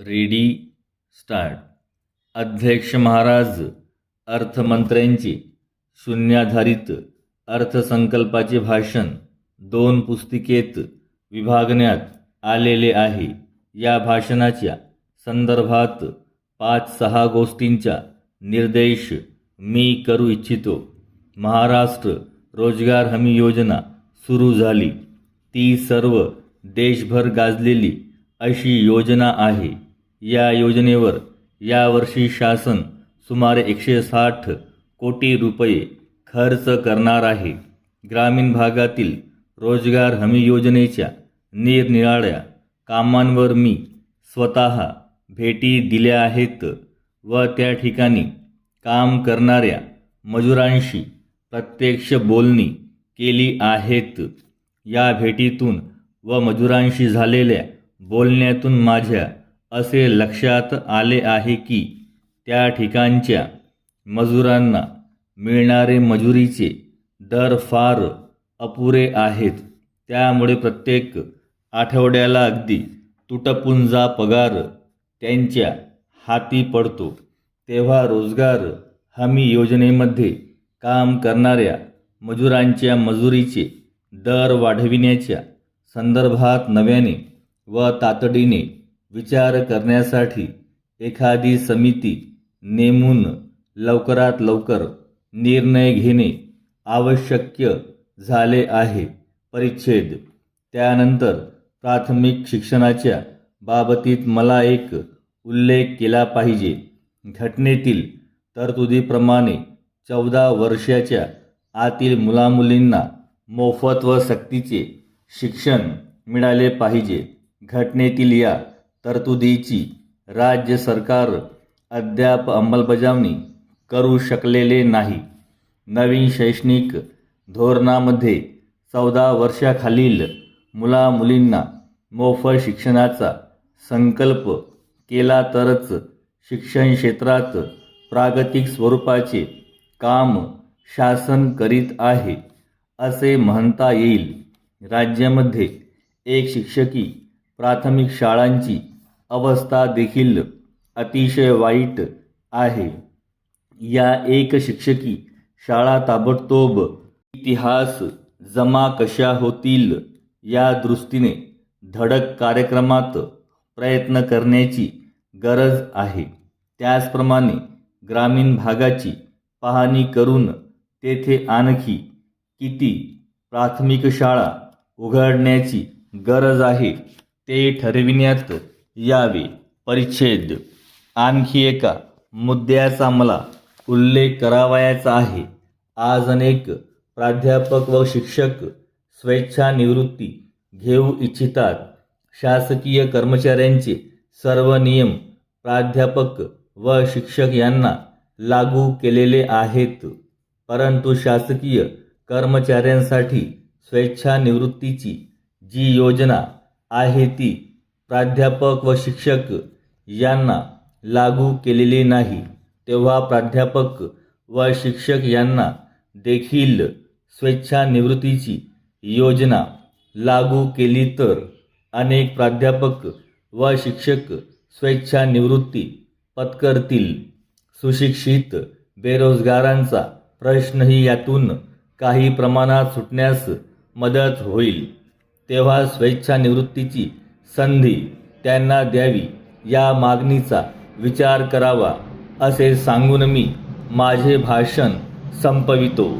Ready start. अध्यक्ष महाराज अर्थमंत्र्यांचे शून्याधारित अर्थसंकल्पाचे भाषण दोन पुस्तिकेत विभागण्यात आलेले आहे. या भाषणाच्या संदर्भात पाच सहा गोष्टींचा निर्देश मी करू इच्छितो. महाराष्ट्र रोजगार हमी योजना सुरू झाली. ती सर्व देशभर गाजलेली अशी योजना आहे. या योजनेवर यावर्षी शासन सुमारे एकशे साठ कोटी रुपये खर्च करणार आहे. ग्रामीण भागातील रोजगार हमी योजनेच्या निरनिराळ्या कामांवर मी स्वतः भेटी दिल्या आहेत व त्या ठिकाणी काम करणाऱ्या मजुरांशी प्रत्यक्ष बोलणी केली आहेत. या भेटीतून व मजुरांशी झालेल्या बोलण्यातून माझ्या असे लक्षात आले आहे की त्या ठिकाणच्या मजुरांना मिळणारे मजुरीचे दर फार अपुरे आहेत. त्यामुळे प्रत्येक आठवड्याला अगदी तुटपुंजा पगार त्यांच्या हाती पडतो. तेव्हा रोजगार हमी योजनेमध्ये काम करणाऱ्या मजुरांच्या मजुरीचे दर वाढविण्याच्या संदर्भात नव्याने व तातडीने विचार करण्यासाठी एखादी समिती नेमून लवकरात लवकर निर्णय घेणे आवश्यक झाले आहे. परिच्छेद. त्यानंतर प्राथमिक शिक्षणाच्या बाबतीत मला एक उल्लेख केला पाहिजे. घटनेतील तरतुदीप्रमाणे चौदा वर्षाच्या आतील मुलामुलींना मोफत व सक्तीचे शिक्षण मिळाले पाहिजे. घटनेतील या तरतुदीची राज्य सरकार अद्याप अंमलबजावणी करू शकलेले नाही. नवीन शैक्षणिक धोरणामध्ये चौदा वर्षाखालील मुलामुलींना मोफत शिक्षणाचा संकल्प केला तरच शिक्षण क्षेत्रात प्रागतिक स्वरूपाचे काम शासन करीत आहे असे म्हणता येईल. राज्यामध्ये एक शिक्षकी प्राथमिक शाळांची अवस्था देखील अतिशय वाईट आहे. या एक शिक्षकी शाळा ताबडतोब इतिहास जमा कशा होतील या दृष्टीने धडक कार्यक्रमात प्रयत्न करण्याची गरज आहे. त्याचप्रमाणे ग्रामीण भागाची पाहणी करून तेथे आणखी किती प्राथमिक शाळा उघडण्याची गरज आहे ते ठरविण्यात यावे. परिच्छेद. आणखी एका. मुद्द्याचा मला उल्लेख करावयाचा आहे. आज अनेक प्राध्यापक व शिक्षक स्वेच्छानिवृत्ती घेऊ इच्छितात. शासकीय कर्मचाऱ्यांचे सर्व नियम प्राध्यापक व शिक्षक यांना लागू केलेले आहेत. परंतु शासकीय कर्मचाऱ्यांसाठी स्वेच्छानिवृत्तीची जी योजना आहे ती प्राध्यापक व शिक्षक यांना लागू केलेली नाही. तेव्हा प्राध्यापक व शिक्षक यांना देखील स्वेच्छानिवृत्तीची योजना लागू केली तर अनेक प्राध्यापक व शिक्षक स्वेच्छानिवृत्ती पत्करतील. सुशिक्षित बेरोजगारांचा प्रश्नही यातून काही प्रमाणात सुटण्यास मदत होईल. तेव्हा स्वेच्छानिवृत्तीची संधी त्यांना द्यावी या मागणीचा विचार करावा असे सांगून मी माझे भाषण संपवितो.